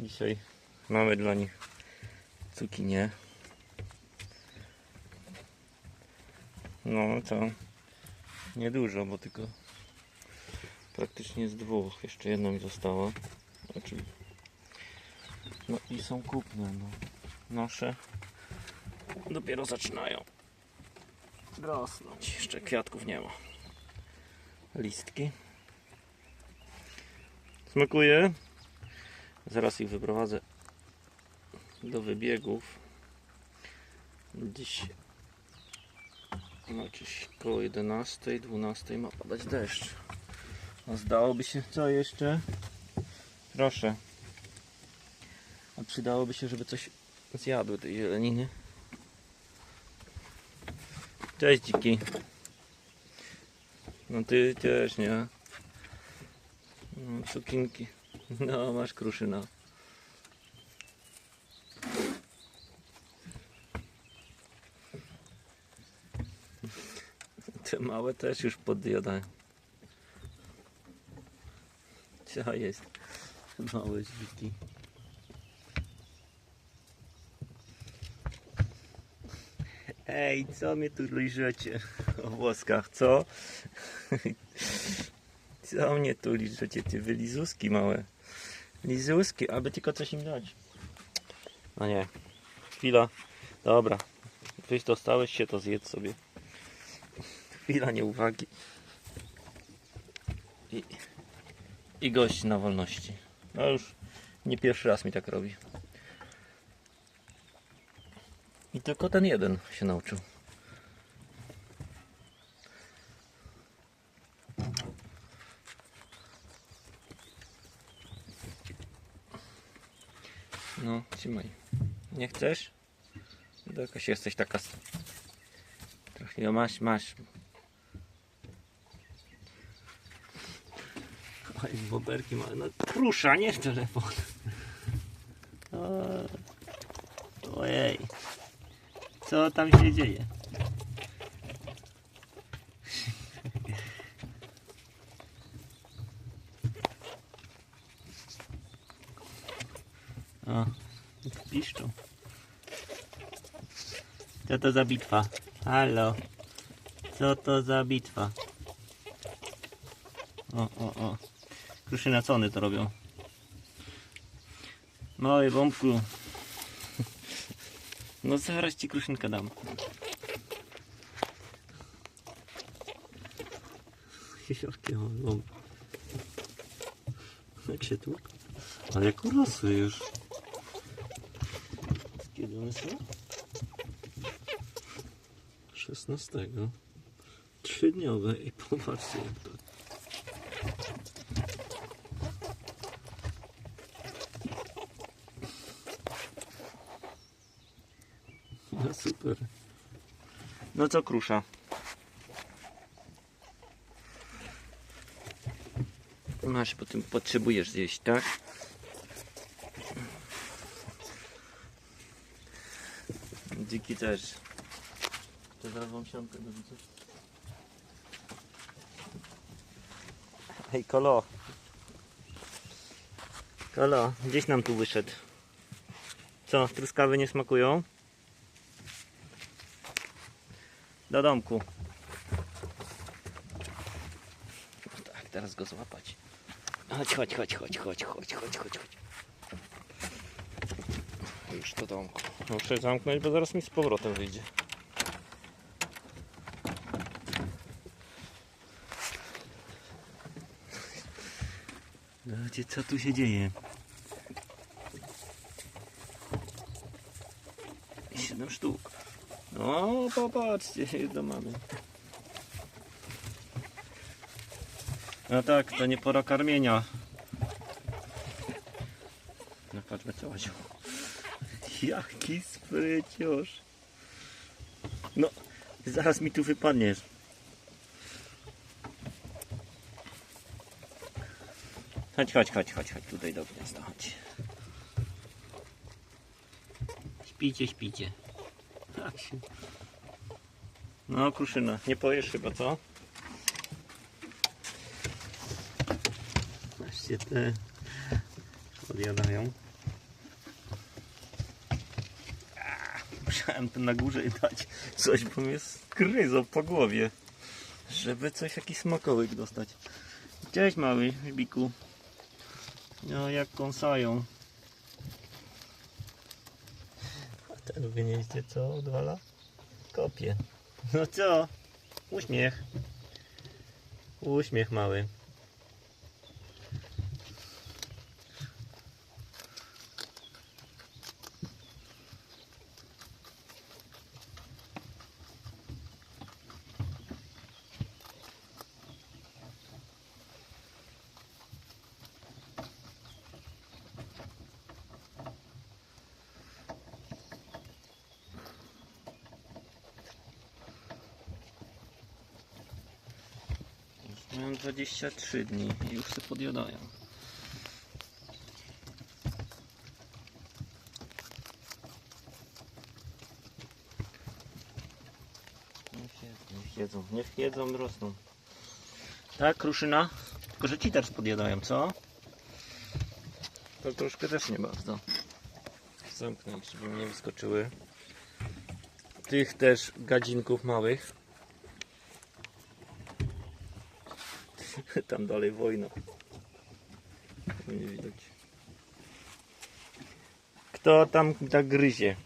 Dzisiaj mamy dla nich cukinię. No to niedużo, bo tylko praktycznie z dwóch. Jeszcze jedno mi zostało. Znaczy, no i są kupne. No. Nasze dopiero zaczynają rosnąć. Jeszcze kwiatków nie ma. Listki. Smakuje. Zaraz ich wyprowadzę do wybiegów. Dziś no gdzieś koło 11, 12 ma padać deszcz. A zdałoby się co jeszcze? Proszę. A przydałoby się, żeby coś zjadły tej zieleniny. Cześć dziki. No ty też, nie? No, cukinki. No, masz kruszyna. Te małe też już podjadają. Co jest? Małe dziki. Ej, co mnie tu liżecie o włoskach, co? Co mnie tu liżecie, ty wy lizuski małe? Lizuski, aby tylko coś im dać. No nie. Chwila. Dobra. Wyś dostałeś się, to zjedz sobie. Chwila nieuwagi. I, I gość na wolności. No już nie pierwszy raz mi tak robi. I tylko ten jeden się nauczył. No, trzymaj. Nie chcesz? To jakaś jesteś taka... Trochę, no masz, masz. Oj, boberki ma... No, krusza, nie telefon. Ojej. Co tam się dzieje? O, piszczą. Co to za bitwa? Halo. Co to za bitwa? O, o, o. Kruszyna, co one to robią? Mały bombku. No zaraz ci kruszynkę dam. Jakie bomb. Jak się tu? Ale jak urosły już. One są? 16. Trzydniowe i popatrzcie jak to. No super. No co krusza? Masz, potem potrzebujesz zjeść, tak? Dziki też. To zaraz wam do. Hej, kolo. Kolo, gdzieś nam tu wyszedł. Co, truskawy nie smakują? Do domku. No tak, teraz go złapać. Chodź, chodź, chodź, chodź, chodź, chodź, chodź, chodź. chodź. Już do domku. Muszę zamknąć, bo zaraz mi z powrotem wyjdzie. Zobaczcie, co tu się dzieje. Siedem sztuk. No, popatrzcie, jedno mamy. No tak, to nie pora karmienia. No patrzmy co łazią. Jaki spryciarz. No, zaraz mi tu wypadniesz. Chodź, chodź, chodź, chodź, chodź tutaj do gniazda, chodź. Śpicie, śpicie. Tak się. No, kruszyna, nie pojesz chyba, co? Patrzcie, te odjadają. Musiałem tu na górze dać coś, bo mnie skryzą po głowie. Żeby coś, jakiś smakołyk dostać. Cześć mały biku. No jak kąsają. A ten wynieście co odwala? Kopie. No co? Uśmiech. Uśmiech mały. 23 dni i już się podjadają. Niech jedzą, niech jedzą, rosną. Tak, kruszyna? Tylko, że ci też podjadają, co? To troszkę też nie bardzo. Zamknąć, żeby nie wyskoczyły. Tych też gadzinków małych. Tam dalej wojna. Nie widać. Kto tam tak gryzie?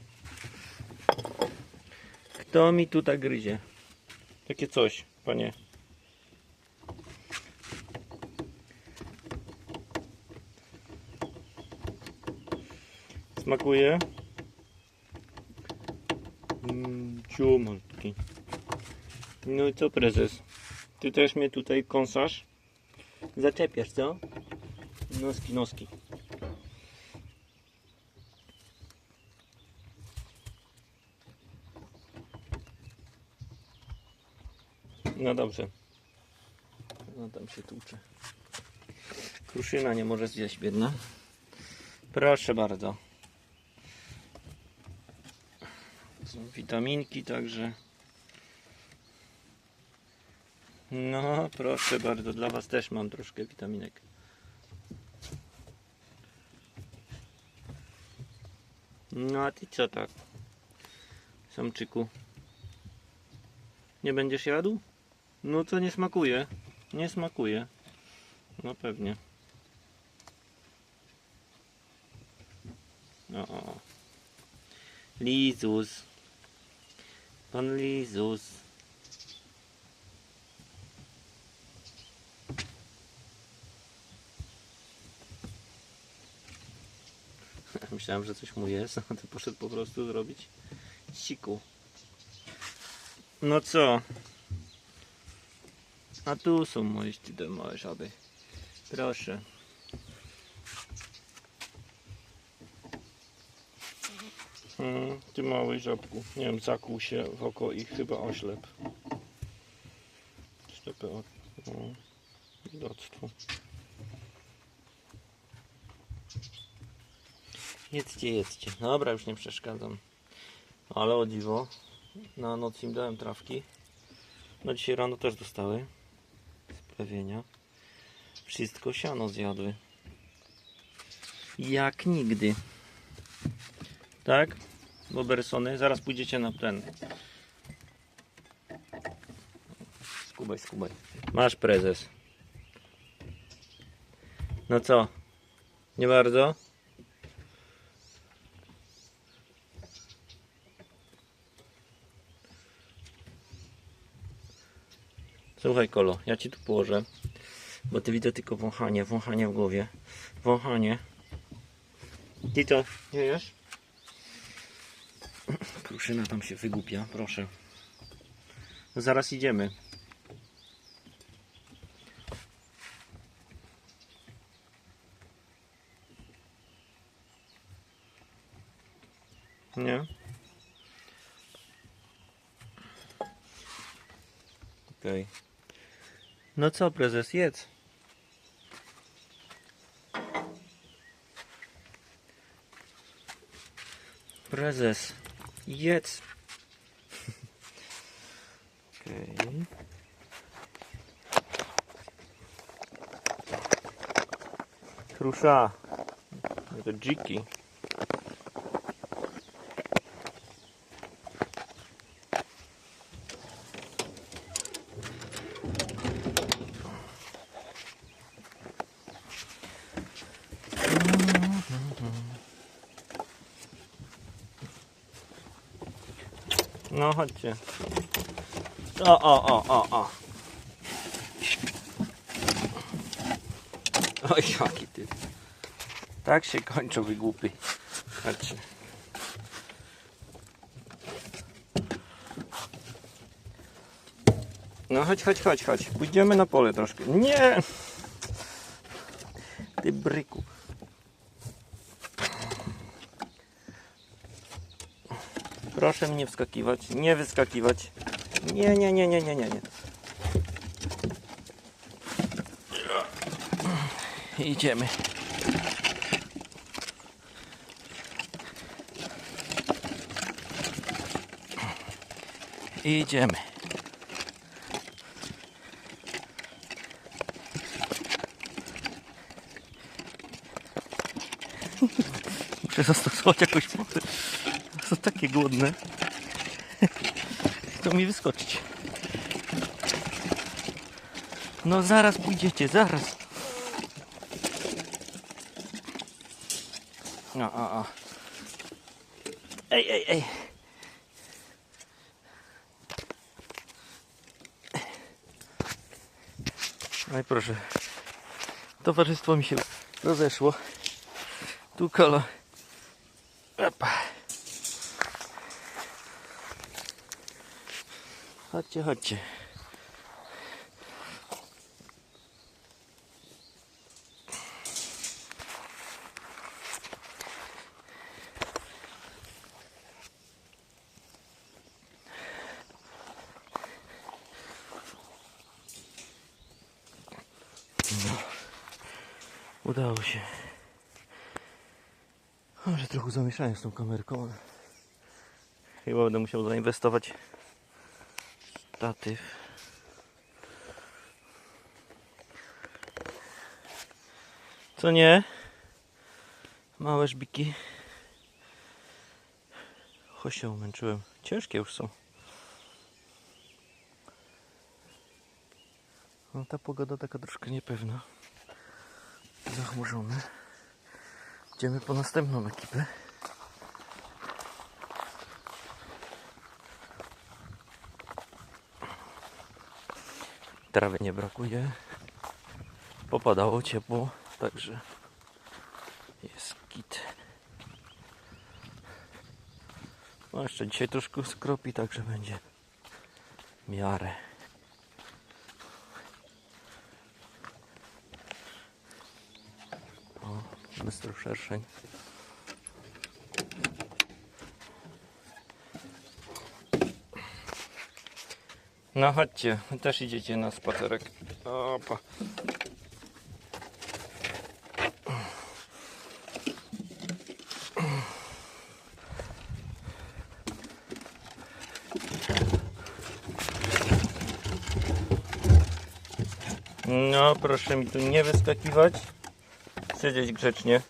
Kto mi tu tak gryzie? Takie coś, panie. Smakuje? Mm, ciumalutki. No i co prezes? Ty też mnie tutaj kąsasz? Zaczepiasz, co? Noski, noski. No dobrze. No tam się tłucze. Kruszyna nie może zjeść biedna. Proszę bardzo. Są witaminki także. No, proszę bardzo, dla Was też mam troszkę witaminek. No, a Ty co tak? Samczyku. Nie będziesz jadł? No to nie smakuje. Nie smakuje. No pewnie. No. Lizus. Pan Lizus. Myślałem, że coś mu jest, a to poszedł po prostu zrobić siku. No co? A tu są moje śliczne małe żaby. Proszę. Hmm, ty mały żabku. Nie wiem, zakłuł się w oko i chyba oślep. Ślepy oko. No, Jedzcie, jedzcie. Dobra, już nie przeszkadzam. Ale o dziwo. Na noc im dałem trawki. No dzisiaj rano też dostały. Z plewienia. Wszystko siano zjadły. Jak nigdy. Tak? Bobersony. Zaraz pójdziecie na ten. Skubaj, skubaj. Masz prezes. No co? Nie bardzo? Słuchaj Kolo, ja ci tu położę, bo ty widzę tylko wąchanie, wąchanie w głowie. Wąchanie. Ty to nie jesz? Kruszyna tam się wygłupia, proszę. No zaraz idziemy. Nie? Okej. No co, prezes, jedz. Prezes, jedz. Okej. Krusza. To dziki. No chodźcie. O, o, o, o, o. Oj, jaki ty. Tak się kończą wygłupy. Chodźcie. No chodź, chodź, chodź, chodź. Pójdziemy na pole troszkę. Nie! Ty bryku. Proszę mnie wskakiwać, nie wyskakiwać. Nie, nie, nie, nie, nie, nie, nie. Idziemy. Idziemy. Muszę zastosować jakąś takie głodne. Chcą mi wyskoczyć. No zaraz pójdziecie, zaraz. No, a, a. Ej, ej, ej. No i proszę. Towarzystwo mi się rozeszło. Tu kolo. Opa. Chodźcie, chodźcie. No. Udało się. Może trochę zamieszałem z tą kamerką, ale chyba będę musiał zainwestować statyw. Co nie? Małe żbiki. Cho się umęczyłem. Ciężkie już są. No ta pogoda taka troszkę niepewna. Zachmurzone. Idziemy po następną ekipę. Trawy nie brakuje. Popadało ciepło, także jest kit. No jeszcze dzisiaj troszkę skropi, także będzie miarę. O, bystro szerszeń. No chodźcie, też idziecie na spacerek. Opa. No proszę mi tu nie wyskakiwać. Siedzieć grzecznie.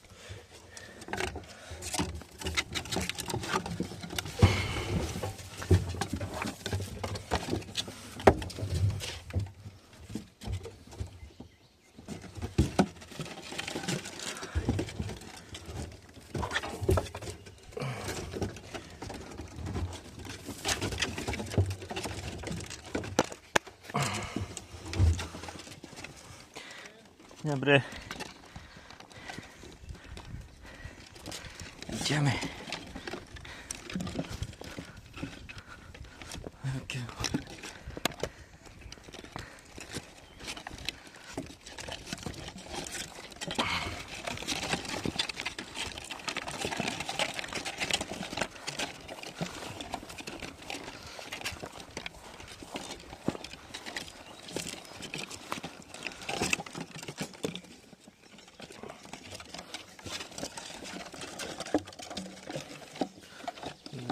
Dobre.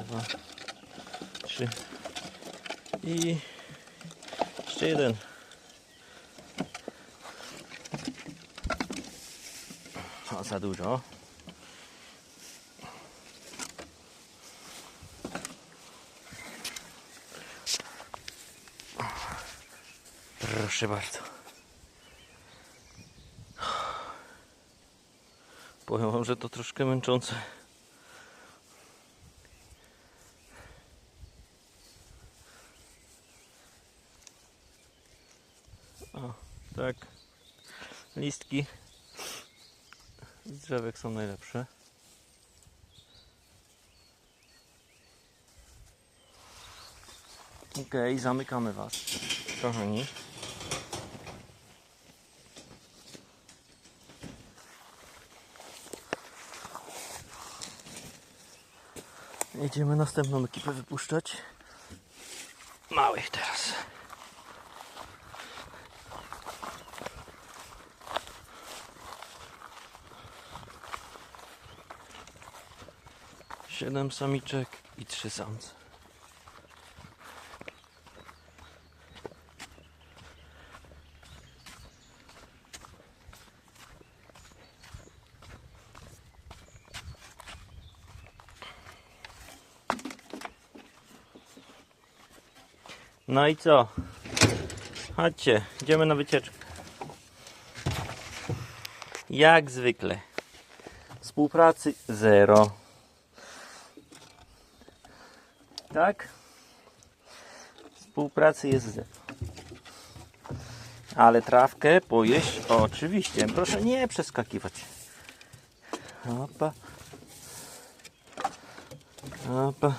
Dwa, trzy i jeszcze jeden. O, za dużo. Proszę bardzo. Powiem wam, że to troszkę męczące. Listki z drzewek są najlepsze. Okej, zamykamy Was, kochani. Jedziemy następną ekipę wypuszczać. Małych teraz. Siedem samiczek i trzy samce. No i co? Chodźcie, idziemy na wycieczkę. Jak zwykle. Współpracy zero. Tak? Współpracy jest zero. Ale trawkę pojeść oczywiście. Proszę nie przeskakiwać. Opa. Opa.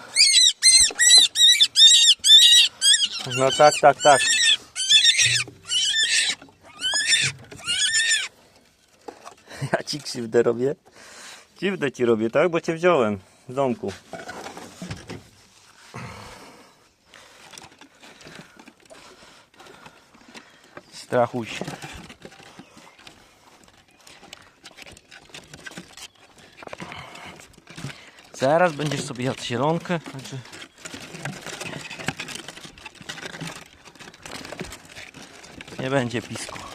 No tak, tak, tak. Ja ci krzywdę robię. Krzywdę ci robię, tak? Bo cię wziąłem z domku. Strachuś. Zaraz będziesz sobie jadł zielonkę. Także... Nie będzie pisku.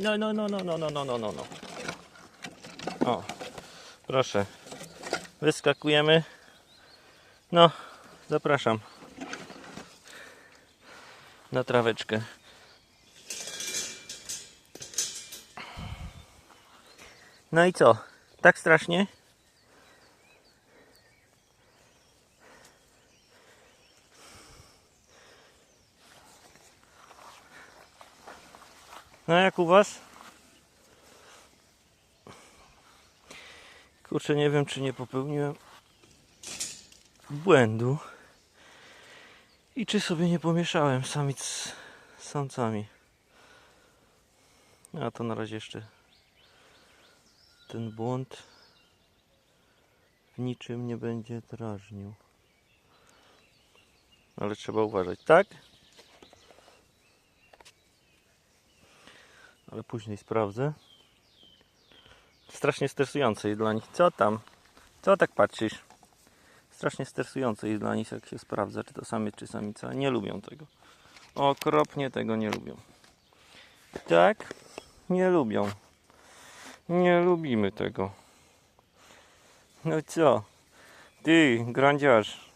No, no, no, no, no, no, no, no, no, no. O, proszę. Wyskakujemy. No, zapraszam. Na traweczkę. No i co? Tak strasznie? No u was? Kurczę, nie wiem czy nie popełniłem błędu i czy sobie nie pomieszałem samic z samcami. A to na razie jeszcze ten błąd w niczym nie będzie drażnił. Ale trzeba uważać, tak? Ale później sprawdzę. Strasznie stresujące jest dla nich. Co tam? Co tak patrzysz? Strasznie stresujące jest dla nich, jak się sprawdza, czy to samiec, czy samica. Nie lubią tego. Okropnie tego nie lubią. Tak? Nie lubią. Nie lubimy tego. No co? Ty, grandziarz.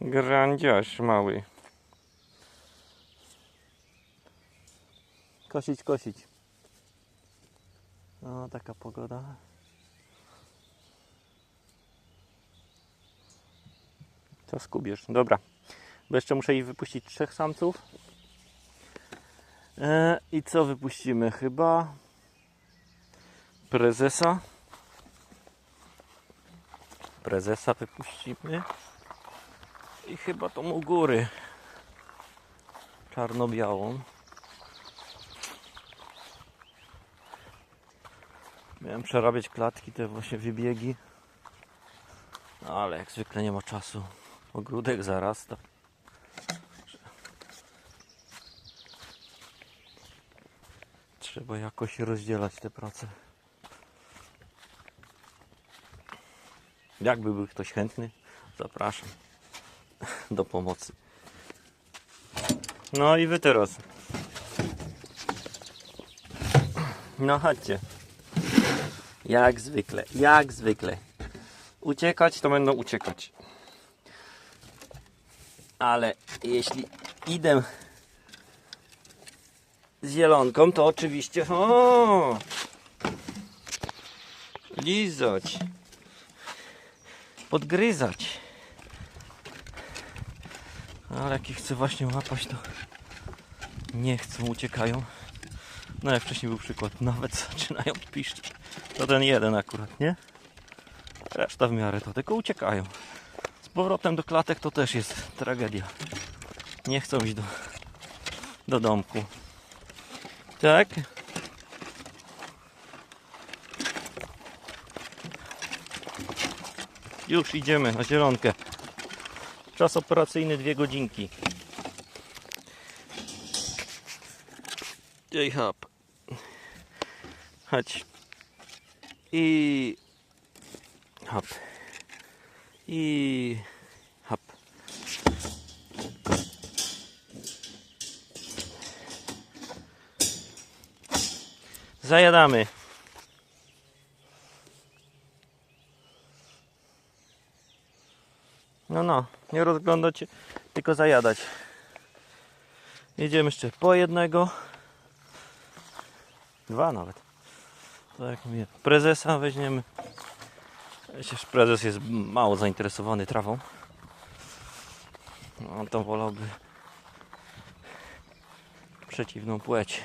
Grandziarz mały. Kosić, kosić. No, taka pogoda. Co skubiesz? Dobra. Bo jeszcze muszę ich wypuścić trzech samców. E, I co wypuścimy? Chyba prezesa. Prezesa wypuścimy. I chyba tą u góry. Czarno-białą. Miałem przerabiać klatki, te właśnie wybiegi. No, ale jak zwykle nie ma czasu. Ogródek zarasta. Trzeba jakoś rozdzielać te prace. Jakby był ktoś chętny, zapraszam do pomocy. No i wy teraz. No chodźcie. Jak zwykle, jak zwykle. Uciekać to będą uciekać. Ale jeśli idę z zielonką to oczywiście o, lizać, podgryzać. Ale jak ich chcę właśnie łapać, to nie chcą, uciekają. No jak wcześniej był przykład, nawet zaczynają piszczeć. To ten jeden akurat, nie? Reszta w miarę to, tylko uciekają. Z powrotem do klatek to też jest tragedia. Nie chcą iść do, do domku. Tak? Już idziemy na zielonkę. Czas operacyjny dwie godzinki. J hop. Chodź. I hop. I hop. Zajadamy. No no, nie rozglądać tylko zajadać. Jedziemy jeszcze po jednego. Dwa nawet. To jak mówię, prezesa weźmiemy. Przecież prezes jest mało zainteresowany trawą. No, to wolałby przeciwną płeć.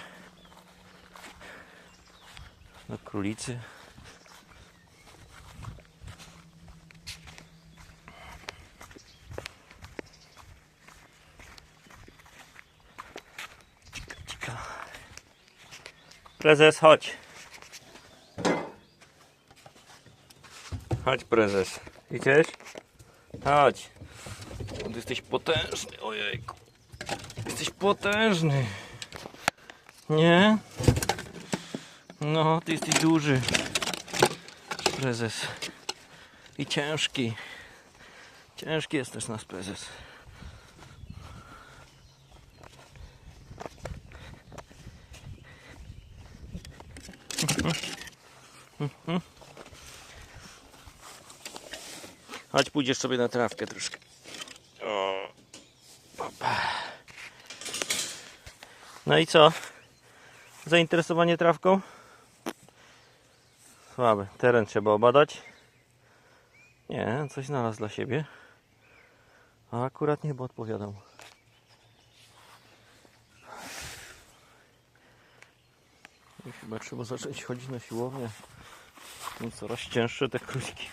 Do królicy. Prezes, chodź. Chodź, prezes. Idziesz? Chodź. Ty jesteś potężny, ojejku. Jesteś potężny. Nie? No, ty jesteś duży. Prezes. I ciężki. Ciężki jest też nasz prezes. Chodź, pójdziesz sobie na trawkę troszkę. O. Opa. No i co? Zainteresowanie trawką? Słabe. Teren trzeba obadać. Nie, coś znalazł dla siebie. A akurat nie, bo odpowiadam. I chyba trzeba zacząć chodzić na siłownię. Są coraz cięższe te króliki.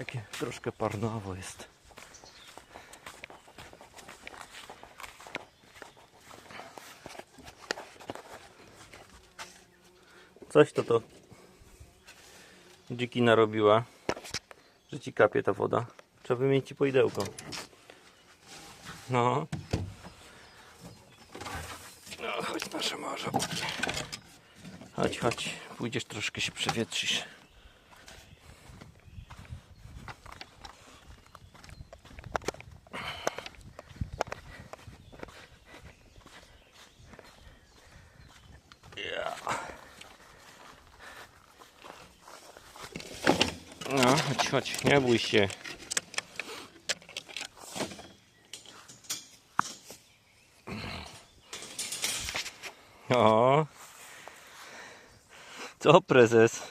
Takie troszkę parnawo jest. Coś to to dziki narobiła, że ci kapie ta woda. Trzeba wymienić ci poidełko. No. No, chodź nasze morze. Chodź, chodź. Pójdziesz troszkę się przewietrzysz. Ja. No, chodź, nie bój się. O. Co prezes?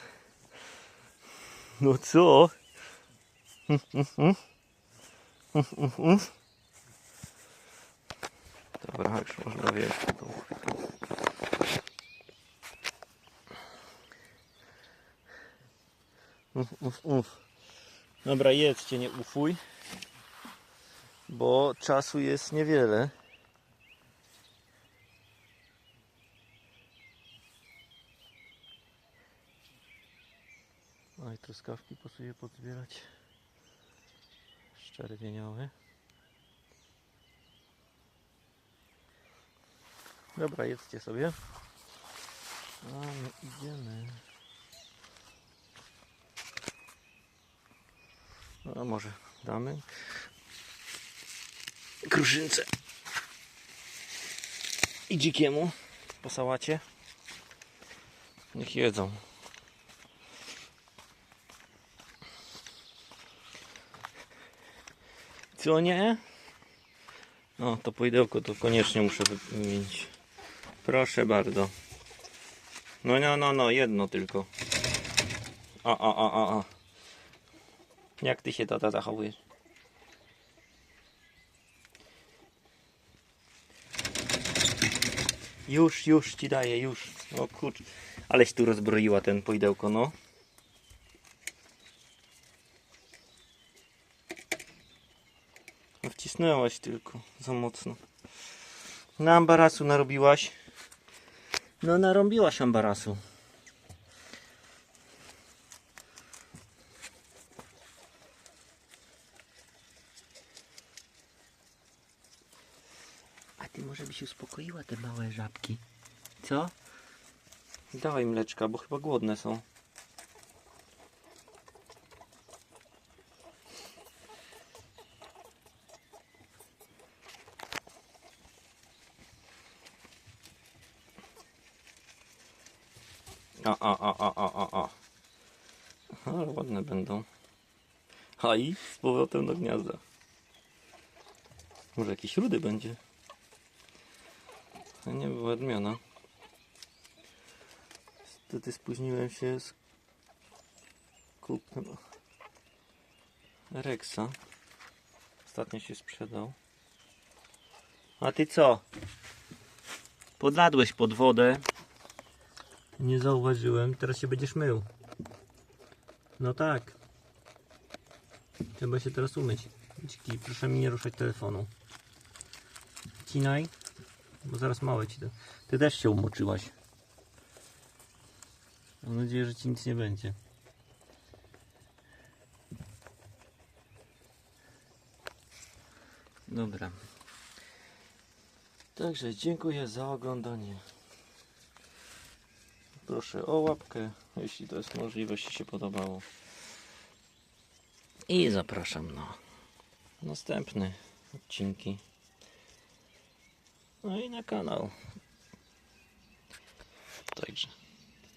No co? Dobra, już można wieść. Uf, uf, uf. Dobra, jedzcie, nie ufuj. Bo czasu jest niewiele. Oj, truskawki pasuje pozbierać. Szczerwieniowe. Dobra, jedzcie sobie. A my idziemy. No może damy. Kruszynce. I dzikiemu po sałacie. Niech jedzą. Co nie? No, to poidełko to koniecznie muszę wymienić. Proszę bardzo. No, no, no, no, jedno tylko. O, o, o, o, o. Jak ty się tata zachowujesz? Już, już ci daję, już. O kurcz. Aleś tu rozbroiła ten poidełko, no. Wcisnęłaś tylko za mocno. Na ambarasu narobiłaś. No narąbiłaś ambarasu. Ty może byś uspokoiła te małe żabki. Co? Dawaj mleczka, bo chyba głodne są. O, o, o, o, o, o, o. Ale ładne będą. A i z powrotem do gniazda. Może jakiś rudy będzie. Była odmiana. Niestety spóźniłem się z kupnem Rexa. Ostatnio się sprzedał. A ty co? Podladłeś pod wodę. Nie zauważyłem. Teraz się będziesz mył. No tak. Trzeba się teraz umyć. Dziki, proszę mi nie ruszać telefonu. Cinaj. Bo zaraz małe ci to. Ty też się umoczyłaś. Mam nadzieję, że ci nic nie będzie. Dobra. Także dziękuję za oglądanie. Proszę o łapkę, jeśli to jest możliwe, jeśli się podobało. I zapraszam na następne odcinki. No i na kanał. Także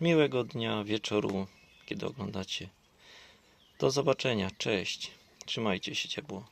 miłego dnia, wieczoru, kiedy oglądacie. Do zobaczenia. Cześć. Trzymajcie się ciepło.